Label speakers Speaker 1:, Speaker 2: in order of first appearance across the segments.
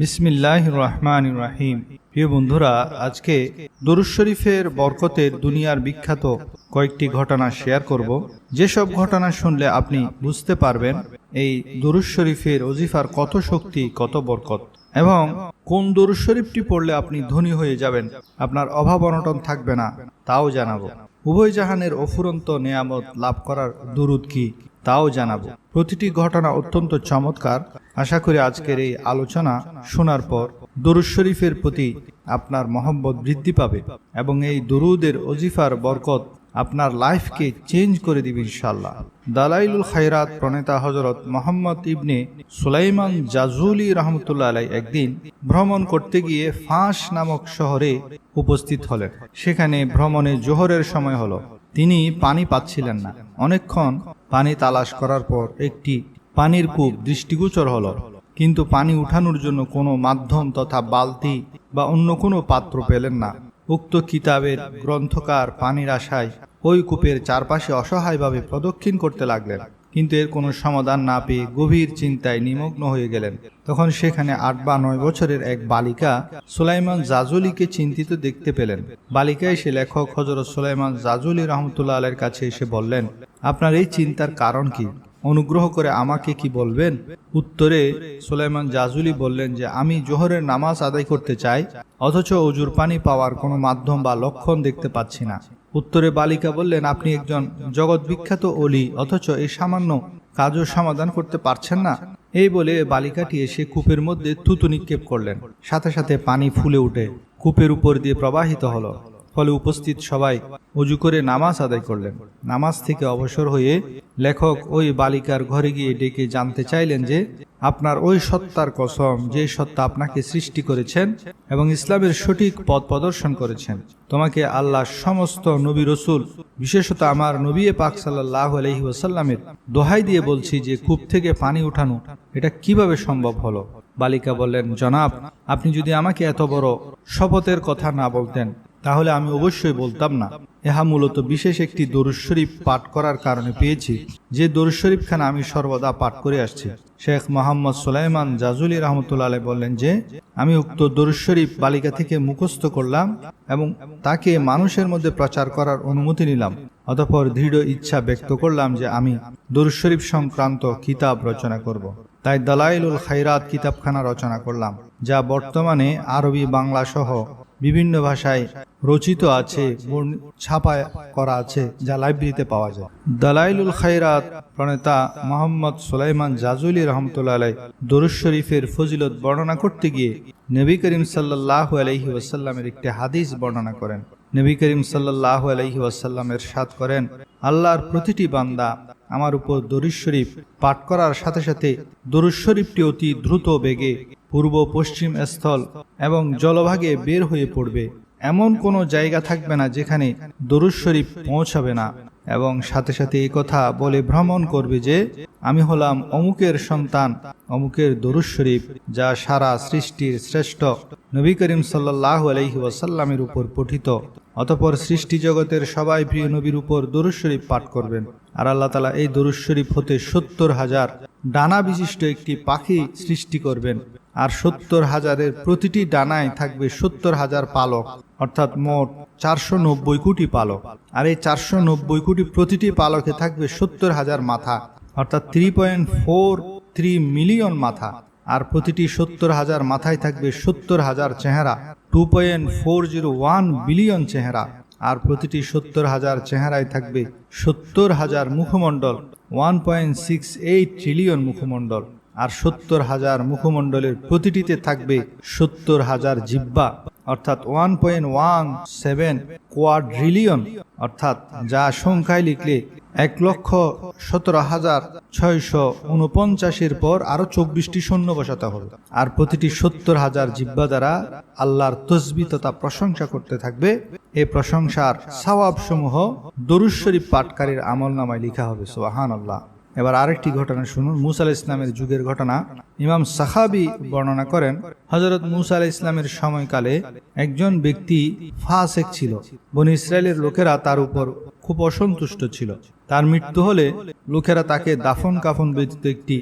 Speaker 1: বিসমিল্লাহ রহমান রাহিম। প্রিয় বন্ধুরা, আজকে দরুদ শরীফের বরকতের দুনিয়ার বিখ্যাত কয়েকটি ঘটনা শেয়ার করব। যেসব ঘটনা শুনলে আপনি বুঝতে পারবেন এই দরুদ শরীফের অজিফার কত শক্তি, কত বরকত এবং কোন দরুদ শরীফটি পড়লে আপনি ধনী হয়ে যাবেন, আপনার অভাব অনটন থাকবে না, তাও জানাব। উভয় জাহানের অফুরন্ত নেয়ামত লাভ করার দুরুদ কি? তাও জানাব। প্রতিটি ঘটনা অত্যন্ত চমৎকার। আশা করি আজকের এই আলোচনা শোনার পর দরুদ শরীফের প্রতি আপনার মহব্বত বৃদ্ধি পাবে এবং এই দরুদের অজিফার বরকত আপনার লাইফকে চেঞ্জ করে দিবে ইনশাল্লাহ দালাইলুল খাইরাত প্রণেতা হজরত মোহাম্মদ ইবনে সুলাইমান জাজুলি রহমতুল্লাহ আলাই একদিন ভ্রমণ করতে গিয়ে ফাঁস নামক শহরে উপস্থিত হলেন। সেখানে ভ্রমণে জোহরের সময় হলো। তিনি পানি পাচ্ছিলেন না। অনেকক্ষণ পানি তালাশ করার পর একটি পানির কূপ দৃষ্টিগোচর হলো। কিন্তু পানি উঠানোর জন্য কোনো মাধ্যম তথা বালতি বা অন্য কোনো পাত্র পেলেন না। উক্ত কিতাবের গ্রন্থকার পানির আশায় ওই কূপের চারপাশে অসহায়ভাবে প্রদক্ষিণ করতে লাগলেন। কিন্তু এর কোনো সমাধান না পেয়ে গভীর চিন্তায় নিমগ্ন হয়ে গেলেন। তখন সেখানে আট বা নয় বছরের এক বালিকা সুলাইমান জাজুলিকে চিন্তিত দেখতে পেলেন। বালিকা এসে লেখক হজরত সুলাইমান জাজুলি রহমতুল্লাহ আলের কাছে এসে বললেন আপনার এই চিন্তার কারণ কি? অনুগ্রহ করে আমাকে কি বলবেন? উত্তরে সুলাইমান জাজুলি বললেন যে, আমি জোহরের নামাজ আদায় করতে চাই, অথচ অজুর পানি পাওয়ার কোনো মাধ্যম বা লক্ষণ দেখতে পাচ্ছি না। উত্তরে বালিকা বললেন, আপনি একজন জগৎ বিখ্যাত অলি, অথচ এই সামান্য কাজও সমাধান করতে পারছেন না। এই বলে বালিকাটি এসে কূপের মধ্যে থুতু নিক্ষেপ করলেন। সাথে সাথে পানি ফুলে উঠে কূপের উপর দিয়ে প্রবাহিত হলো। ফলে উপস্থিত সবাই অজু করে নামাজ আদায় করলেন। নামাজ থেকে অবসর হয়ে লেখক ওই বালিকার ঘরে গিয়ে ডেকে জানতে চাইলেন যে, আপনার ওই সত্তার কসম, যে সত্তা আপনাকে সৃষ্টি করেছেন এবং ইসলামের সঠিক পথ প্রদর্শন করেছেন। তোমাকে আল্লাহ সমস্ত নবী রসুল, বিশেষত আমার নবী পাক সাল্লাহ আলহি ওসাল্লামের দোহাই দিয়ে বলছি যে, কূপ থেকে পানি উঠানো, এটা কীভাবে সম্ভব হলো? বালিকা বললেন, জনাব, আপনি যদি আমাকে এত বড় শপথের কথা না বলতেন তাহলে আমি অবশ্যই বলতাম না। ইহা মূলত বিশেষ একটি দরুদ শরীফ পাঠ করার কারণে পেয়েছি। যে দরুদ শরীফ খান আমি সর্বদা পাঠ করে আসছি। শেখ মোহাম্মদ সুলাইমান জাজুলি রহমতুল্লাহ বললেন যে, আমি উক্ত দরুদ শরীফ বালিকা থেকে মুখস্থ করলাম এবং তাকে মানুষের মধ্যে প্রচার করার অনুমতি নিলাম। অতঃপর দৃঢ় ইচ্ছা ব্যক্ত করলাম যে, আমি দরুদ শরীফ সংক্রান্ত কিতাব রচনা করব। তাই দালাইলুল খাইরাত কিতাবখানা রচনা করলাম, যা বর্তমানে আরবি বাংলা সহ বিভিন্ন ভাষায় রচিত আছে ছাপা করা আছে, যা লাইব্রেরিতে পাওয়া যায়। দালাইলুল খাইরাত প্রণেতা মোহাম্মদ সুলাইমান জাজুলি রহমতুল্লাহ আলাই দরুদ শরীফের ফজিলত বর্ণনা করতে গিয়ে নবী করিম সাল্লাহ আলহি ওয়াসাল্লামের একটি হাদিস বর্ণনা করেন। নবী করিম সাল্লাহ আলহি ওয়াসাল্লামের সাথ করেন, আল্লাহর প্রতিটি বান্দা আমার উপর দরুদ শরীফ পাঠ করার সাথে সাথে দরুদ শরীফটি অতি দ্রুত বেগে পূর্ব পশ্চিম স্থল এবং জলভাগে বের হয়ে পড়বে। এমন কোনো জায়গা থাকবে না যেখানে দরুদ শরীফ পৌঁছাবে না। এবং সাথে সাথে এই কথা বলে ভ্রমণ করবে যে, আমি হলাম অমুকের সন্তান, অমুকের দরুদ শরীফ, যা সারা সৃষ্টির শ্রেষ্ঠ নবী করিম সাল্লাহ আলহি ওয়াসাল্লামের উপর পঠিত। অতপর সৃষ্টি জগতের সবাই প্রিয় নবীর উপর দরুদ শরীফ পাঠ করবেন। আর আল্লাহ তালা এই দরুদ শরীফ হতে সত্তর হাজার ডানা বিশিষ্ট একটি পাখি সৃষ্টি করবেন। আর সত্তর হাজারের প্রতিটি ডানায় থাকবে সত্তর হাজার পালক, অর্থাৎ মোট চারশো নব্বই কোটি পালক। আর এই চারশো নব্বই কোটি প্রতিটি পালকে থাকবে সত্তর হাজার মাথা, অর্থাৎ three point four three million মাথা। আর প্রতিটি সত্তর হাজার মাথায় থাকবে সত্তর হাজার চেহারা two point four zero one billion চেহারা। আর প্রতিটি সত্তর হাজার চেহারায় থাকবে সত্তর হাজার মুখমণ্ডল one point six eight trillion মুখমণ্ডল। আর সত্তর হাজার মুখমণ্ডলের প্রতিটিতে থাকবে সত্তর হাজার জিব্বা, অর্থাৎ one point one seven quadrillion, অর্থাৎ যা সংখ্যায় লিখলে এক লক্ষ সতেরো হাজার ছয়শো উনপঞ্চাশের পর আরও চব্বিশটি শূন্য বসাতে হবে। আর প্রতিটি সত্তর হাজার জিব্বা দ্বারা আল্লাহর তসবি তথা প্রশংসা করতে থাকবে। এ প্রশংসার সওয়াব সমূহ দরুদ শরীফ পাটকারীর আমল নামায় লিখা হবে সোহান আল্লাহ এবার আরেকটি ঘটনা শুনুন। মুসা আল ইসলামের যুগের ঘটনা। ইমাম সাহাবি বর্ণনা করেন হজরত মুসা আল ইসলামের সময়কালে একজন ব্যক্তি ফাসেক ছিল। বন ইসরায়েলের লোকেরা তার উপর খুব অসন্তুষ্ট ছিল। তার মৃত্যু হলে লোকেরা তাকে দাফন কাফন ব্যতীত একটি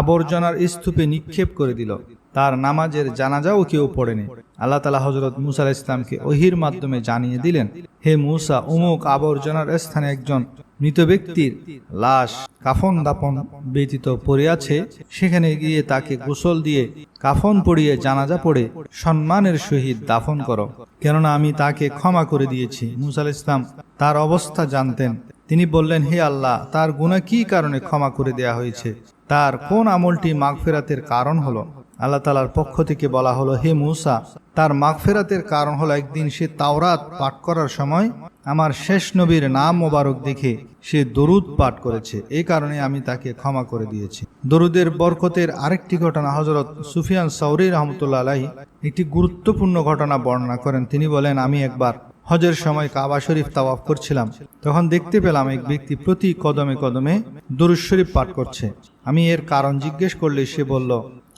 Speaker 1: আবর্জনার স্তূপে নিক্ষেপ করে দিল। তার নামাজের জানাজাও কেউ পড়েনি। আল্লাহ তালা হজরত মুসা ইসলামকে ওহির মাধ্যমে জানিয়ে দিলেন, হে মুসা উমুক আবর্জনার স্থানে একজন মৃত ব্যক্তির লাশ কাফন দাপন ব্যতীত পড়ে আছে। সেখানে গিয়ে তাকে গোসল দিয়ে কাফন পড়িয়ে জানাজা পড়ে সম্মানের সহিত দাফন করো। কেননা আমি তাকে ক্ষমা করে দিয়েছি। মুসা ইসলাম তার অবস্থা জানতেন। তিনি বললেন, হে আল্লাহ, তার গুণা কি কারণে ক্ষমা করে দেয়া হয়েছে? তার কোন আমলটি মাগফেরাতের কারণ হলো? আল্লাহ তালার পক্ষ থেকে বলা হলো, হে মুসা, তার মাগফেরাতের কারণ হলো একদিন সে তাওরাত পাঠ করার সময় আমার শেষ নবীর নাম মোবারক দেখে সে দরুদ পাঠ করেছে। এই কারণে আমি তাকে ক্ষমা করে দিয়েছি। দরুদের বরকতের আরেকটি ঘটনা হজরত সুফিয়ান সৌরি রহমতুল্লাহ আলাহি একটি গুরুত্বপূর্ণ ঘটনা বর্ণনা করেন। তিনি বলেন, আমি একবার হজের সময় কাবা শরীফ তাওয়াফ করছিলাম। তখন দেখতে পেলাম এক ব্যক্তি প্রতি কদমে কদমে দরুদ শরীফ পাঠ করছে। আমি এর কারণ জিজ্ঞেস করলে সে বলল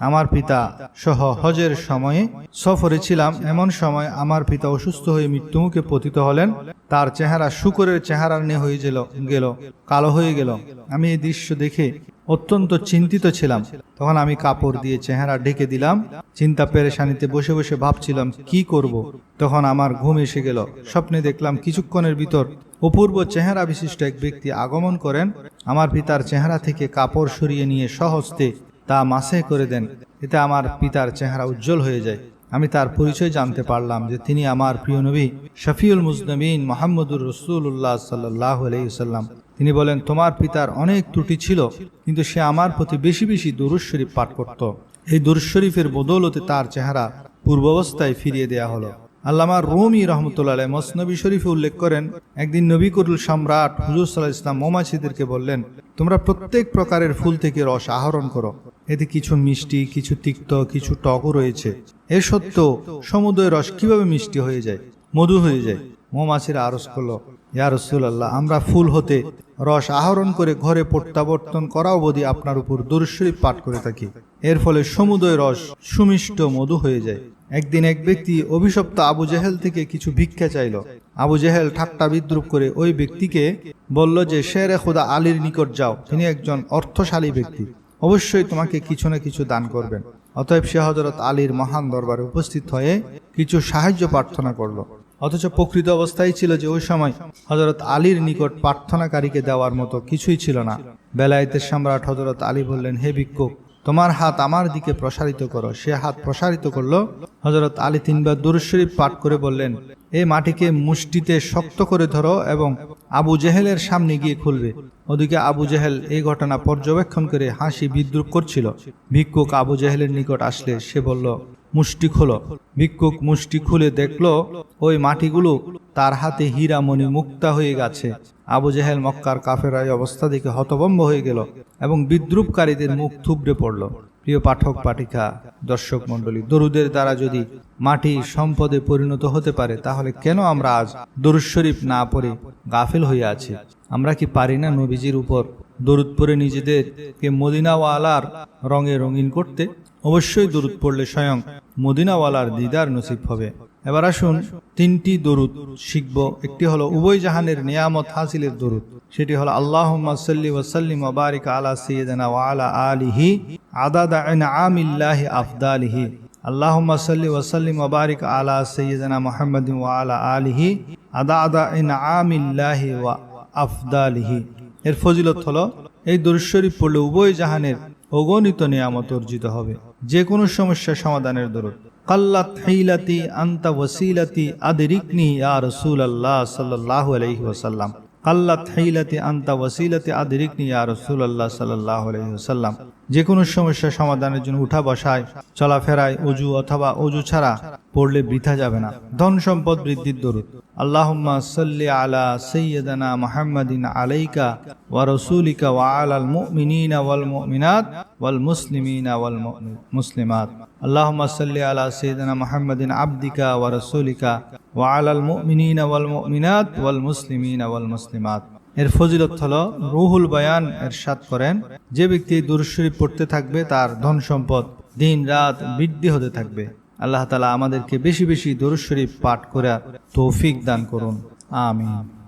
Speaker 1: আমার পিতা সহ হজের সময়ে সফরে ছিলাম। এমন সময় আমার পিতা অসুস্থ হয়ে মৃত্যুমুখে পতিত হলেন। তার চেহারা শুকরের চেহারা নিয়ে হয়ে গেল গেল, কালো হয়ে গেল। আমি এই দৃশ্য দেখে অত্যন্ত চিন্তিত ছিলাম। তখন আমি কাপড় দিয়ে চেহারা ঢেকে দিলাম। চিন্তা পেরেশানিতে বসে বসে ভাবছিলাম, কি করব। তখন আমার ঘুম এসে গেল। স্বপ্নে দেখলাম কিছুক্ষণের ভিতর অপূর্ব চেহারা বিশিষ্ট এক ব্যক্তি আগমন করেন। আমার পিতার চেহারা থেকে কাপড় সরিয়ে নিয়ে সহস্তে তা মাসে করে দেন। এতে আমার পিতার চেহারা উজ্জ্বল হয়ে যায়। আমি তার পরিচয় জানতে পারলাম যে তিনি আমার প্রিয় নবী শফিউল মুজনবিন মোহাম্মদুর রসুল্লাহ সাল্লাহ আলাইসাল্লাম তিনি বলেন, তোমার পিতার অনেক ত্রুটি ছিল, কিন্তু সে আমার প্রতি বেশি বেশি দুরুজ শরীফ পাঠ করত। এই দুরুজ শরীফের বদৌলতে তার চেহারা পূর্বাবস্থায় ফিরিয়ে দেয়া হলো। আল্লামা রুমি রহমতুল্লাহ মসনবী শরীফে উল্লেখ করেন, একদিন নবী করুল সম্রাট হুজুর সাল্লাহ ইসলাম মৌমাছিদেরকে বললেন, তোমরা প্রত্যেক প্রকারের ফুল থেকে রস আহরণ করো। এতে কিছু মিষ্টি, কিছু তিক্ত, কিছু টকও রয়েছে। এ সত্ত্বেও সমুদ্রের রস কীভাবে মিষ্টি হয়ে যায়? মধু হয়ে যায় মৌমাছিরা আরস করল, ইয়া রসুল্লাহ আমরা ফুল হতে রস আহরণ করে ঘরে প্রত্যাবর্তন করা অবধি আপনার উপর দুরশরীফ পাঠ করে থাকি। এর ফলে সমুদয় রস সুমিষ্ট মধু হয়ে যায়। একদিন এক ব্যক্তি অভিশপ্ত আবু জেহেল থেকে কিছু ভিক্ষা চাইল। আবু জেহেল ঠাট্টা বিদ্রুপ করে ওই ব্যক্তিকে বলল যে, শেরে খোদা আলীর নিকট যাও। তিনি একজন অর্থশালী ব্যক্তি। অবশ্যই তোমাকে কিছু না কিছু দান করবেন। অতএব সে হজরত আলীর মহান দরবারে উপস্থিত হয়ে কিছু সাহায্য প্রার্থনা করল। অথচ প্রকৃত অবস্থায় ছিল যে, ওই সময় হজরত আলীর নিকট প্রার্থনাকারীকে দেওয়ার মতো কিছুই ছিল না। বেলায়েতের সম্রাট হজরত আলী বললেন, হে ভিক্ষুক তোমার হাত আমার দিকে প্রসারিত করো। সে হাত প্রসারিত করল। হজরত আলী তিনবার দুরুশরীফ পাঠ করে বললেন এই মাটিকে মুষ্টিতে শক্ত করে ধরো এবং আবু জেহেলের সামনে গিয়ে খুলবে। ওদিকে আবু জেহেল এই ঘটনা পর্যবেক্ষণ করে হাসি বিদ্রুপ করছিল। ভিক্ষুক আবু জেহেলের নিকট আসলে সে বলল, মুষ্টি খোলো। ভিক্ষুক মুষ্টি খুলে দেখল, ওই মাটিগুলো তার হাতে হীরা হীরামণি মুক্তা হয়ে গেছে। আবু জেহেল মক্কার কাফের এই অবস্থা দেখে হতভম্ব হয়ে গেল এবং বিদ্রুপকারীদের মুখ থুবড়ে পড়ল। প্রিয় পাঠক, পাঠিকা, দর্শক মণ্ডলী, দরুদের দ্বারা যদি মাটি সম্পদে পরিণত হতে পারে, তাহলে কেন আমরা আজ দরুদ শরীফ না পড়ে গাফিল হয়ে আছি? আমরা কি পারি না নবীজির উপর দরুদ পরে নিজেদেরকে মদিনাওয়ালার রঙে রঙিন করতে? অবশ্যই দরুদ পড়লে স্বয়ং মদিনাওয়ালার দিদার নসিব হবে। এবার আসুন তিনটি দরুদ শিখব। একটি হলো উভয় জাহানের নিয়ামত হাসিলের দরুদ। সেটি হলো আল্লাহ সাল্লি ওয়াসাল্লিম ওবারিক আলা সৈয়দনা ওয়া আলা আলিহি আদাদা আমিল্লাহি আফদালিহি। আল্লাহ সাল্লি ওয়াসাল্লিম ওবারিক আলা সৈয়দনা মোহাম্মদ ওয়া আলা আলিহি আদাদা আমিল্লাহি ওয়া আফদালিহি। এর ফজিলত হলো, এই দরুদ শরীফ পড়লে উভয় জাহানের অগণিত নিয়ামত অর্জিত হবে। যে কোনো সমস্যা সমাধানের দরুদ। কাল্লাত হিলাতি আন্তা ওয়াসিলাতি আদরিকনি ইয়া রাসূলুল্লাহ সাল্লাল্লাহু আলাইহি ওয়াসাল্লাম কাল্লাত হিলাতি আন্তা ওয়াসিলাতি আদরিকনি ইয়া রাসূলুল্লাহ সাল্লাল্লাহু আলাইহি ওয়াসাল্লাম যে কোনো সমস্যা সমাধানের জন্য উঠা বসায়, চলাফেরায় অজু অথবা অজু ছাড়া পড়লে বৃথা যাবে না। ধন সম্পদ বৃদ্ধির দরুদ। আল্লাহুম্মা সাল্লি আলা সাইয়্যিদানা মুহাম্মাদিন আলাইকা ওয়া রাসূলিকা ওয়া আলাল মুমিনিনা ওয়াল মুমিনাত ওয়াল মুসলিমিনা ওয়াল মুসলিমাত। আল্লাহুম্মা সাল্লি আলা সাইয়্যিদানা মুহাম্মাদিন আবদিকা ওয়া রাসূলিকা ওয়া আলাল মুমিনিনা ওয়াল মুমিনাত ওয়াল মুসলিমিনা ওয়াল মুসলিমাত। এর ফজিলত হল রুহুল বয়ান এর সাত করেন, যে ব্যক্তি দুরুশরীফ পড়তে থাকবে তার ধন সম্পদ দিন রাত বৃদ্ধি হতে থাকবে। আল্লাহ তালা আমাদেরকে বেশি বেশি দরুদ পাঠ করে তৌফিক দান করুন। আমিন।